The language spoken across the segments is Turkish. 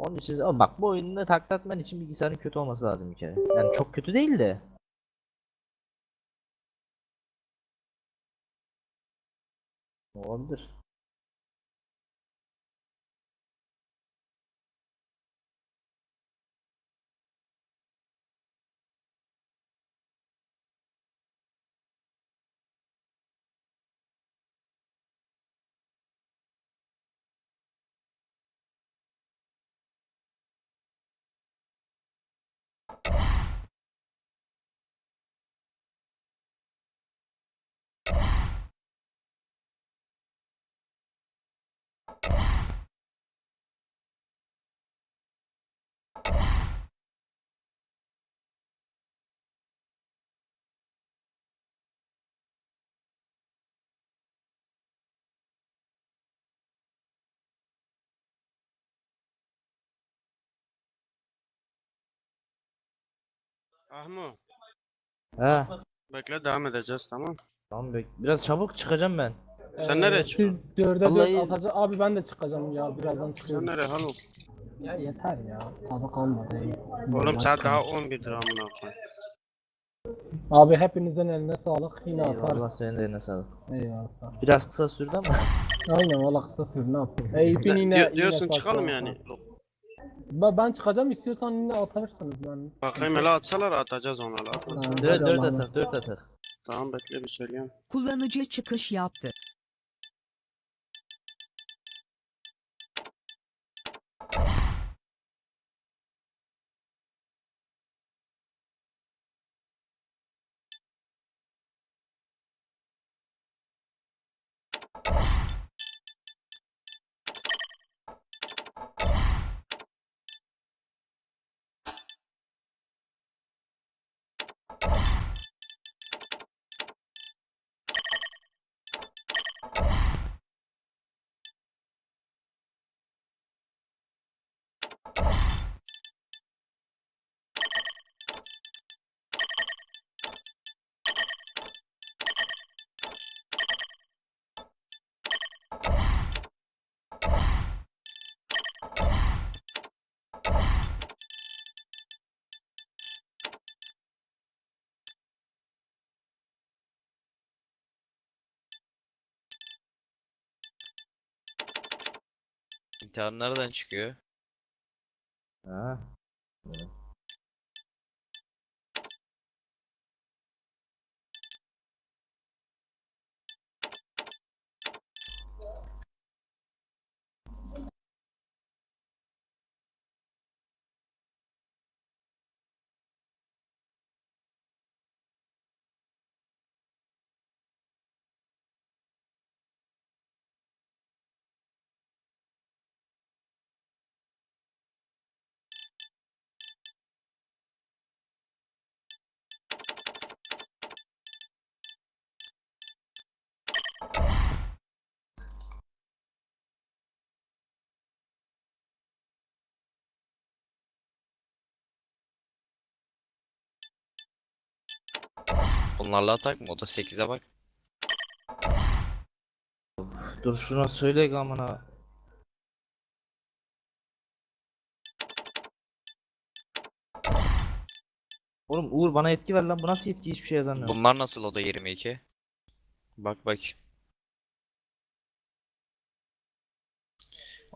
Onun için siz- bak bu oyunda takla atman için bilgisayarın kötü olması lazım bir kere. Yani çok kötü değil de. Olabilir. Ahmo, He. bekle devam edeceğiz tamam. Tamam bek. Biraz çabuk çıkacağım ben. Sen Ee, nereye Siz çıkıyorsun? dörde Vallahi- dört. Abi ben de çıkacağım ya birazdan Sen çıkıyorum. nereye halo? Ya yeter ya. Tadı kalmadı. Oğlum saat daha 11'dir amına koyayım. Abi hepinizin eline sağlık. Yine Eyvallah atarız. senin de eline sağlık. Eyvallah. Biraz kısa sürdü ama. Aynen valla kısa sür ne yapayım. Eyüp'ün Ne- yine, diyor- yine diyorsun saçma çıkalım yani. Ben, ben çıkacağım istiyorsan yine atarsınız ben. Bakayım hele atsalar atacağız onları. Atmaz. Ha. Dört, Hadi dört Allah'ım. atak, dört atak. Tamam bekle bir söyleyeyim. Kullanıcı çıkış yaptı. İntihar nereden çıkıyor? Ha. Bunlarla atak mı? O da 8'e bak. Dur şuna söyle amına. Oğlum Uğur bana yetki ver lan. Bu nasıl yetki hiçbir şey yazamıyor. Bunlar nasıl o da 22? Bak bak.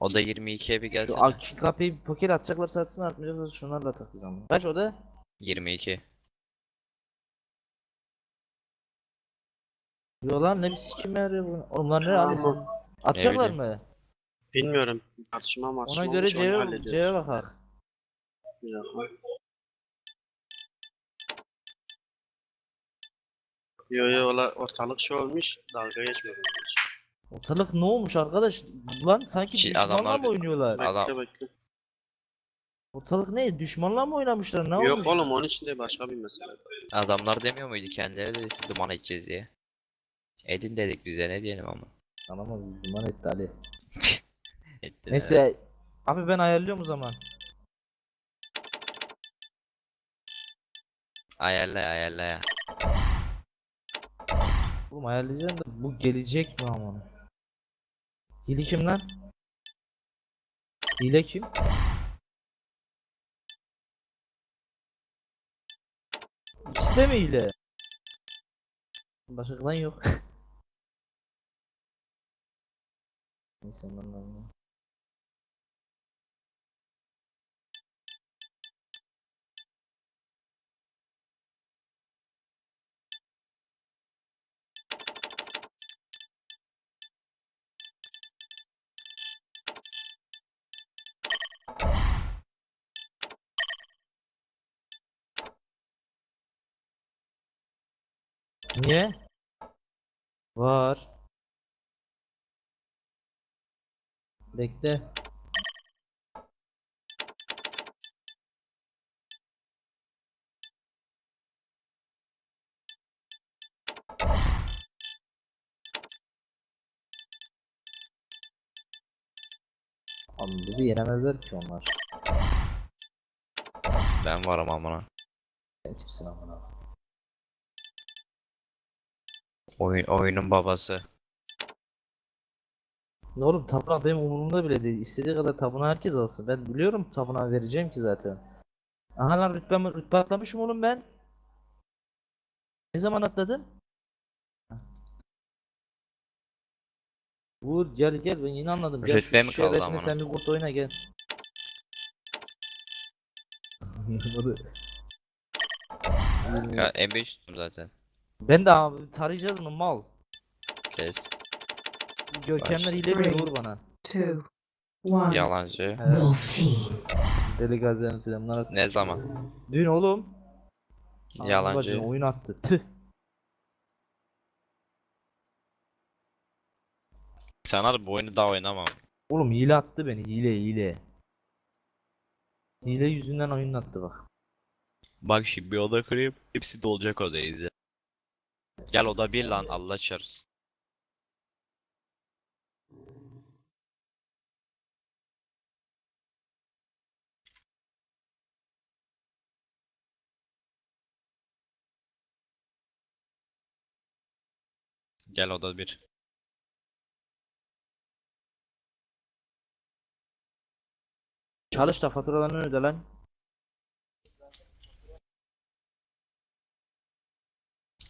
O da 22'ye bir Şu gelsene. ak- kapıyı poker atacaklar satsın atmayacaklar şunlarla atak biz ama. Kaç o da? 22. Yo lan ne bir sikim yarıyor bu. Lan ne abi sen? Atacaklar bileyim. mı? Bilmiyorum. Tartışma Ona martışma göre olmuş, onu C'ye. C'ye bakar. Bir dakika. Yo yo ola ortalık şey olmuş. Dalga geçmiyorum. Ortalık ne olmuş arkadaş? Lan sanki Çi- düşmanla adamlar mı bir- oynuyorlar? Bekle Adam- bekle. Ortalık ne? Düşmanla mı oynamışlar? Ne Yok olmuş? oğlum onun için de başka bir mesele. Adamlar demiyor muydu kendileri de siz duman edeceğiz diye. Edin dedik bize ne diyelim ama. Anamaz duman etti Ali. Etti de. Neyse. Abi ben ayarlıyorum o zaman. Ayarla ayarla ya. Oğlum ayarlayacağım da bu gelecek mi aman? Hile kim lan? Hile kim? İkisi de mi hile? Başka klan yok. Ondan Niye? Var. Bekle. Abi bizi yenemezler ki onlar. Ben varım amına. Sen kimsin amına? Oyun, oyunun babası. Ne oğlum tapınak benim umurumda bile değil. İstediği kadar tapınağı herkes alsın. Ben biliyorum tapınağı vereceğim ki zaten. Aha lan rütbe, rütbe atlamışım oğlum ben. Ne zaman atladın? Vur gel gel ben yeni anladım. Gel Rütbe şu mi kaldı şerbetini amına? sen bir kurt oyna gel. Ya M5 tuttum zaten. ben de abi tarayacağız mı mal? Kes. Görkemler hile mi vur bana? two, one. Yalancı. Evet. Wolf team. Deli gazetenin filmler attı. Ne zaman? Dün oğlum. Yalancı. Bacım oyun attı. Tüh. Sana bu oyunu daha oynamam. Oğlum hile attı beni. Hile hile. Hile yüzünden oyun attı bak. Bak şimdi bir oda kurayım. Hepsi dolacak odaya izle. Gel oda bir lan Allah çarpsın. Gel oda bir. Çalış da faturalarını öde lan.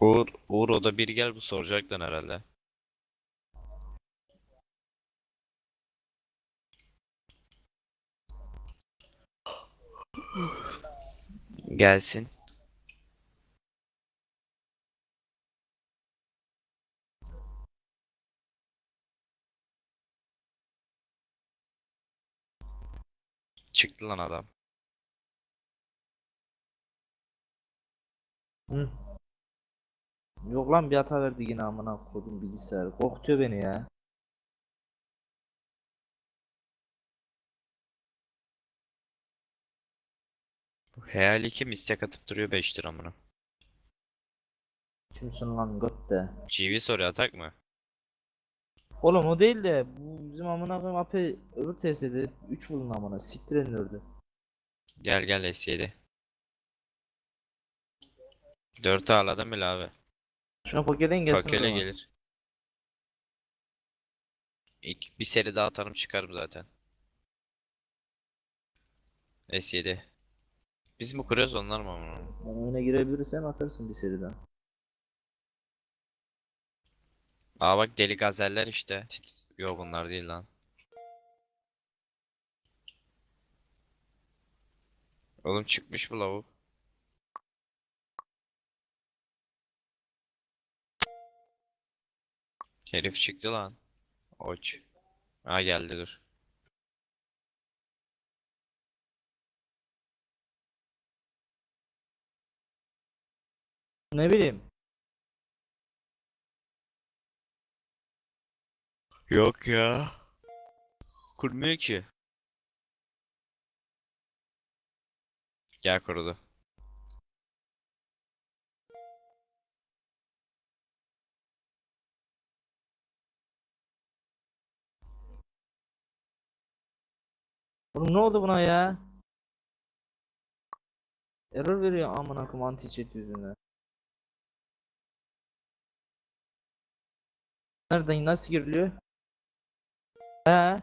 Uğur, Uğur oda bir gel bu soracaklar herhalde. Gelsin. Çıktı lan adam. Hı. Yok lan bir hata verdi yine amına kodum bilgisayar. Korkutuyor beni ya. Bu Hayal 2 misyak atıp duruyor 5 lira amına. Kimsin lan götte? GV soruyor atak mı? Oğlum o değil de bu bizim amına koyayım AP öbür TS'de 3 bulun amına siktir elini ördü. Gel gel S7. 4 ağladım bile abi. Şuna pokeden gelsin Pakele gelir. İlk bir seri daha atarım çıkarım zaten. S7. Biz mi kuruyoruz onlar mı amına? Yani oyuna girebilirsen atarsın bir seriden. Aa bak deli gazeller işte. Tit- Yok bunlar değil lan. Oğlum çıkmış bu lavuk. Herif çıktı lan. Oç. Ha geldi dur. Ne bileyim. Yok ya. Kurmuyor ki. Gel kurudu. Oğlum ne oldu buna ya? Error veriyor amına koyayım anti-cheat yüzünden. Nereden nasıl giriliyor? He.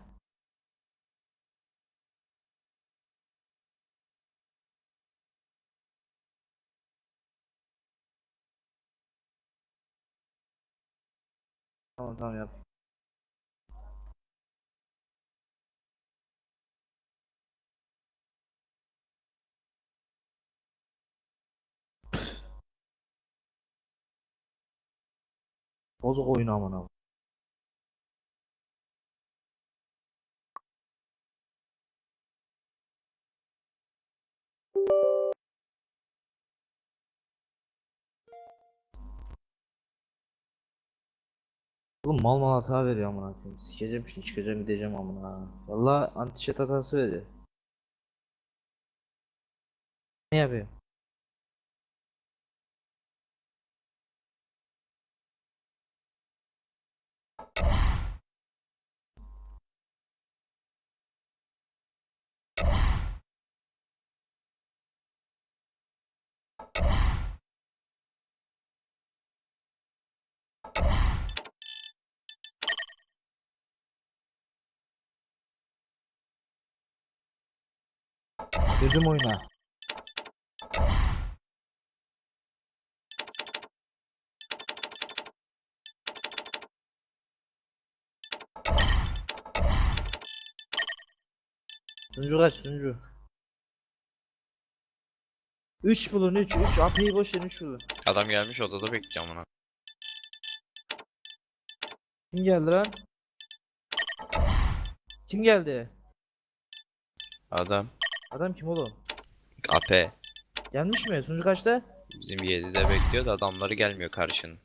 Tamam tamam yap. Bozuk oyunu amına. Oğlum mal mal hata veriyor amına koyayım. Sikeceğim şimdi çıkacağım gideceğim amına. Vallahi anti chat hatası veriyor. Ne yapıyor? Girdim oyuna. Sunucu kaç sunucu? 3 bulun 3 3 AP'yi boş verin 3 bulun. Adam gelmiş odada bekliyor amına. Kim geldi lan? Kim geldi? Adam Adam kim oğlum? AP. Gelmiş mi? Sunucu kaçta? Bizim 7'de bekliyor da adamları gelmiyor karşının.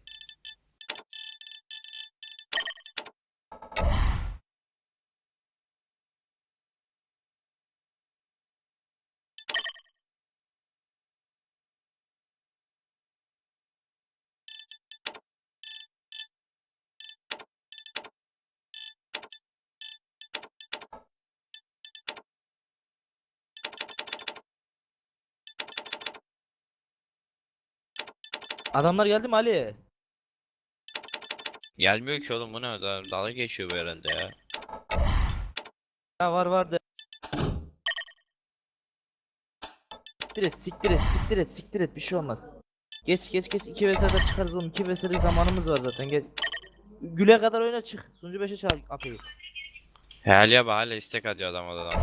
Adamlar geldi mi Ali? Gelmiyor ki oğlum bu ne? Da- Dalga geçiyor bu herhalde ya. Ya var var de. Siktir et, siktir et, siktir et, siktir et bir şey olmaz. Geç geç geç 2 vs çıkarız oğlum 2 vs zamanımız var zaten gel. Güle kadar oyna çık. Sunucu 5'e çağır AP'yi. Hala bak hala istek atıyor adam odadan.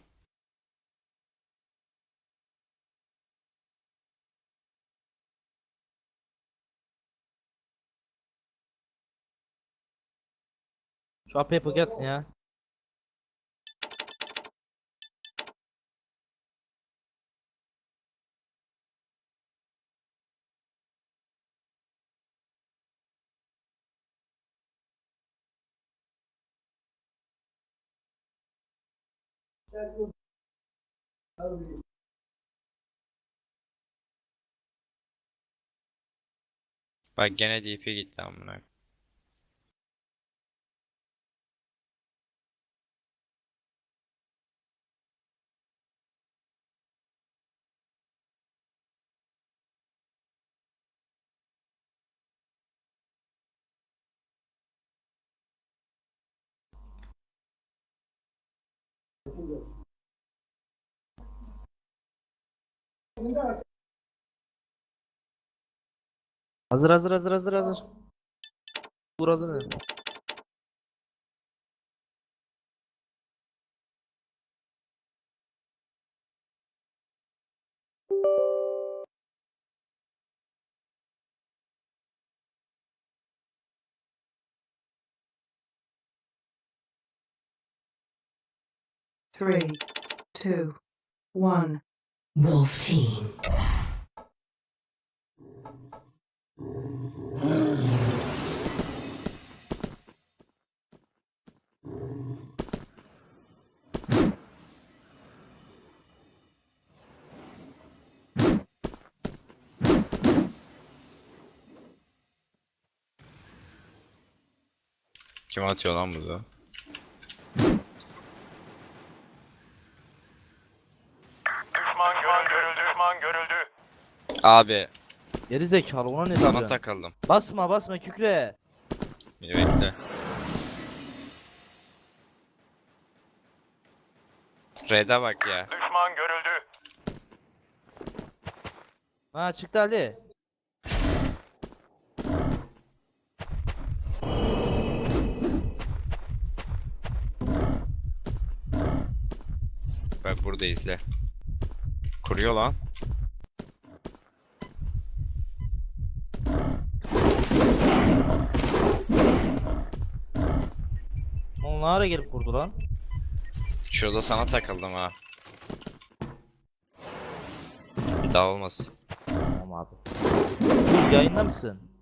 Şu AP'yi poke atsın ya. Bak gene DP gitti amına. Hazır hazır hazır hazır hazır. Vur hazır. Three, two, one. Wolf Team. Kim atıyor lan bunu? Düşman görüldü. Düşman görüldü. Abi Geri zekalı ona ne sana takıldım. Basma basma kükre. Bir bekle. Red'e bak ya. Düşman görüldü. Ha çıktı Ali. Bak burada izle. Kuruyor lan. Onlar gelip kurdu lan. Şurada sana takıldım ha. Bir daha olmasın. Tamam abi. Dur yayında mısın?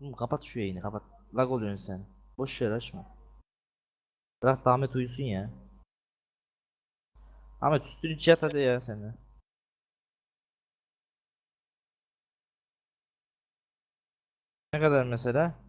Oğlum kapat şu yayını kapat. Lag oluyorsun sen. Boş ver açma. Bırak Ahmet uyusun ya. Ahmet üstünü yat hadi ya sen de. Ne kadar mesela?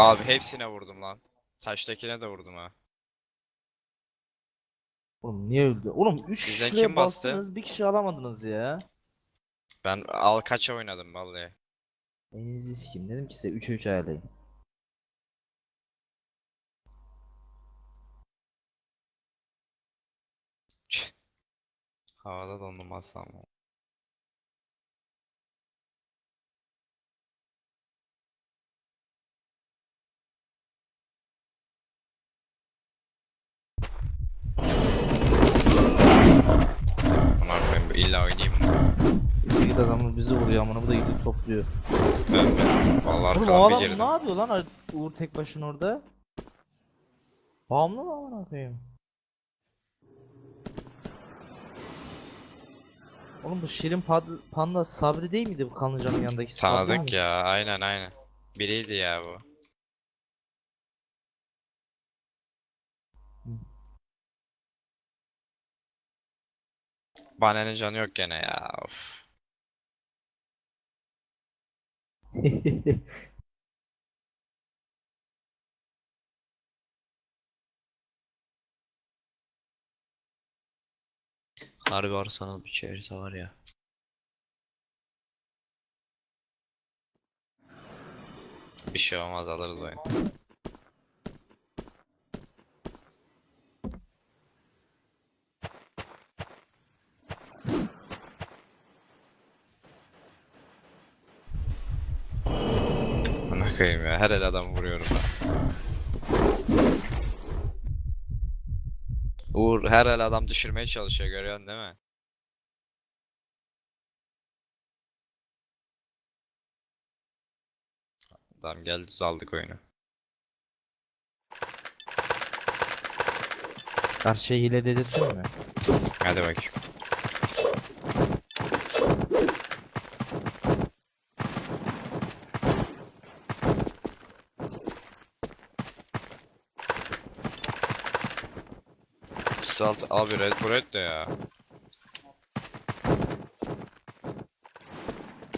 Abi hepsine vurdum lan. Taştakine de vurdum ha. Oğlum niye öldü? Oğlum 3 Sizden kişiye kim bastı? bastınız bir kişi alamadınız ya. Ben Alkaç'a oynadım vallahi. Elinizi sikeyim dedim ki size 3'e 3 ayarlayın. Havada dondurmazsam. o. Amına koyayım illa oynayayım git adamı bizi vuruyor amına bu da gidip topluyor. Ben ben. Vallahi Oğlum o arkadan adam ne yapıyor lan Uğur tek başına orada? Bağımlı mı amına koyayım? Oğlum bu Şirin Pad- Panda Sabri değil miydi bu Kanlıca'nın yanındaki Sabri Tanıdık ya aynen aynen. Biriydi ya bu. Banenin canı yok gene ya. Of. Harbi Arsenal bir çevirse var ya. Bir şey olmaz alırız oyunu. Ana koyayım ya her el adam vuruyorum ben. Uğur her el adam düşürmeye çalışıyor görüyorsun değil mi? Tamam gel düz aldık oyunu. Karşıya hile dedirsin mi? Hadi bakayım. Salt abi Red Bull de ya.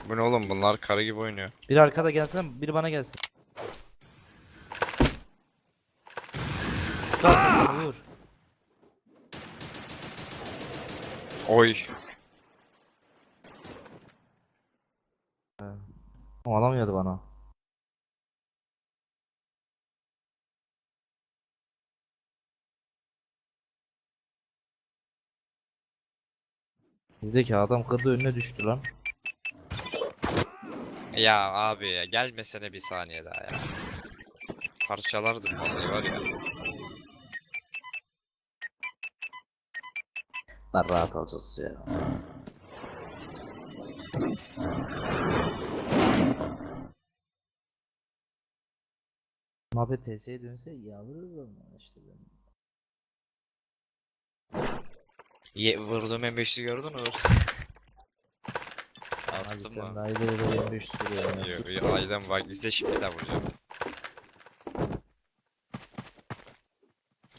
Bu ne oğlum bunlar karı gibi oynuyor. Biri arkada gelsin, biri bana gelsin. Zaten Uğur. Oy. O alamıyordu bana. Zeki adam kırdı önüne düştü lan. Ya abi ya gelmesene bir saniye daha ya. parçalardım vallahi var ya. Lan rahat alacağız ya. Muhabbet TS'ye dönse iyi alırız ama işte ben. Ye, vurduğum M5'i gördün mü? Astım mı? aile öyle 25 sürüyor. Yok, yok, aydan bak izle şimdi de vuracağım.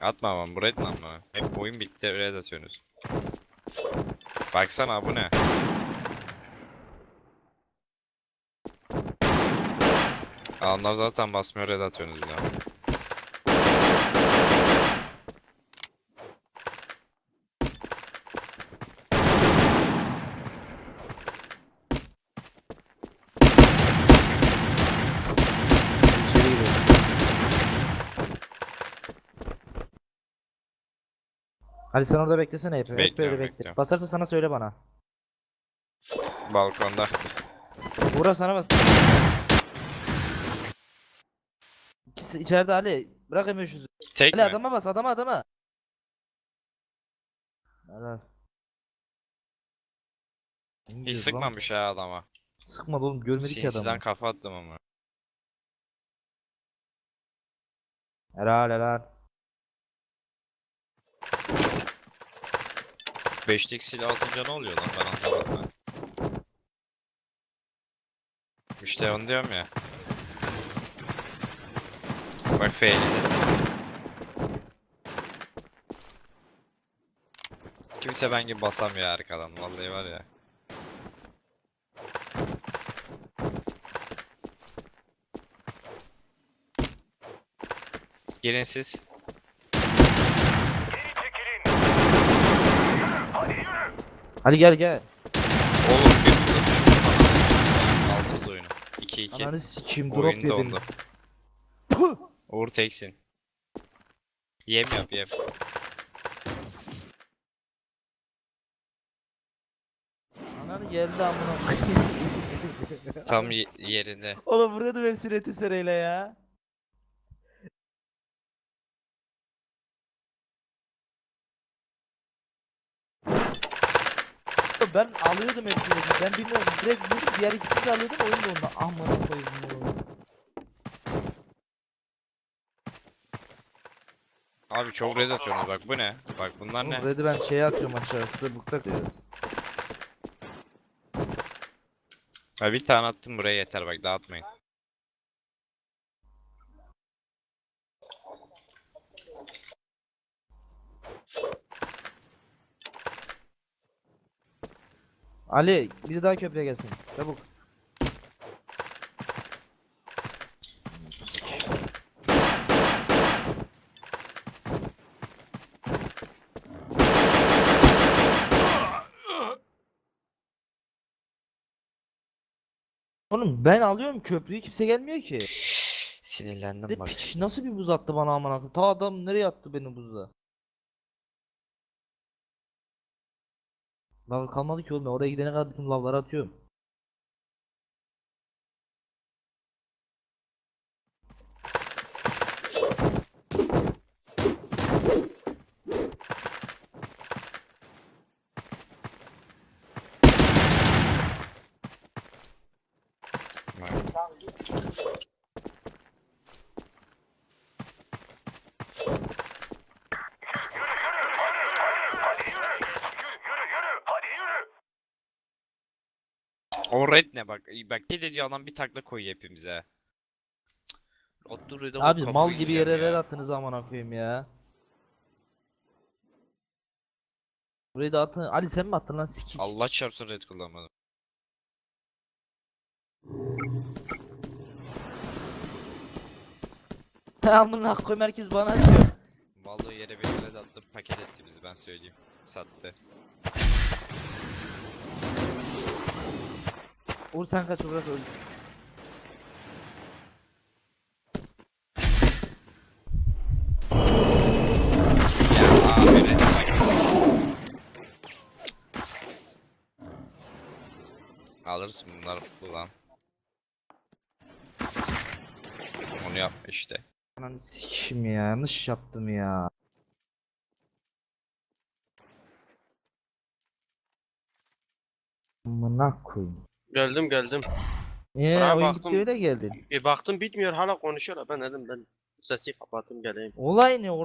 Atma ama buraya atma ama. Hep oyun bitti de atıyorsunuz. Baksana bu ne? Onlar zaten basmıyor red atıyorsunuz bir Ali sen orada beklesene hep. Hep böyle Bekliyorum, bekle. bekliyorum. Basarsa sana söyle bana. Balkonda. Buğra sana bas. İkisi içeride Ali. Bırak M500'ü. Tek Ali mi? adama bas adama adama. Helal. Hiç sıkmamış ha adama. Sıkmadı oğlum görmedik ki Sinsiden adamı. kafa attım ama. Helal helal. Beşlik silah atınca ne oluyor lan ben anlamadım. İşte onu diyorum ya. Bak fail. Kimse ben gibi basamıyor arkadan vallahi var ya. Girin siz. Geri çekilin. Yürü, hadi yürü. Ali gel gel. Oğlum bir Aldınız oyunu. 2-2. Ananı sikeyim drop Oyun yedim. dondu. Uğur teksin. Yem yap yem. Ananı geldi amına koyayım. Tam ye- yerinde. Oğlum vuruyordum hepsini etisereyle ya. Ben alıyordum hepsini. Ben bilmiyorum. Direkt vurdum. Diğer ikisini de alıyordum. Oyun da onda. Amına koyayım. bunu. Abi çok red atıyorsunuz bak bu ne? Bak bunlar ne? Red'i ben şeye atıyorum aşağı. Sırlıkta diyor. Ha bir tane attım buraya yeter bak dağıtmayın. Ali bir daha köprüye gelsin. Çabuk. Oğlum ben alıyorum köprüyü kimse gelmiyor ki. Sinirlendim bak. piç nasıl bir buz attı bana amına koyayım. Ta adam nereye attı beni buzda? Lav kalmadı ki oğlum. Oraya gidene kadar bütün lavları atıyorum. Hadi red ne bak. Bak gideceği adam bir takla koyuyor hepimize. Bu Abi mal gibi yere red attınız amına koyayım ya. Burayı da atın. Ali sen mi attın lan sikik? Allah çarpsın red kullanmadım. Amına koyayım herkes bana. Vallahi yere bir red attı paket etti bizi ben söyleyeyim. Sattı. Uğur sen kaç Uğur öl. Ya abi red bak. Alırsın bunlar ulan. Onu yapma işte. Ananı sikeyim ya yanlış yaptım ya. Amına koyayım. Geldim geldim. Ee, oyun baktım. bitti öyle geldin. Bir baktım bitmiyor hala konuşuyorlar. Ben dedim ben sesi kapattım geleyim. Olay ne?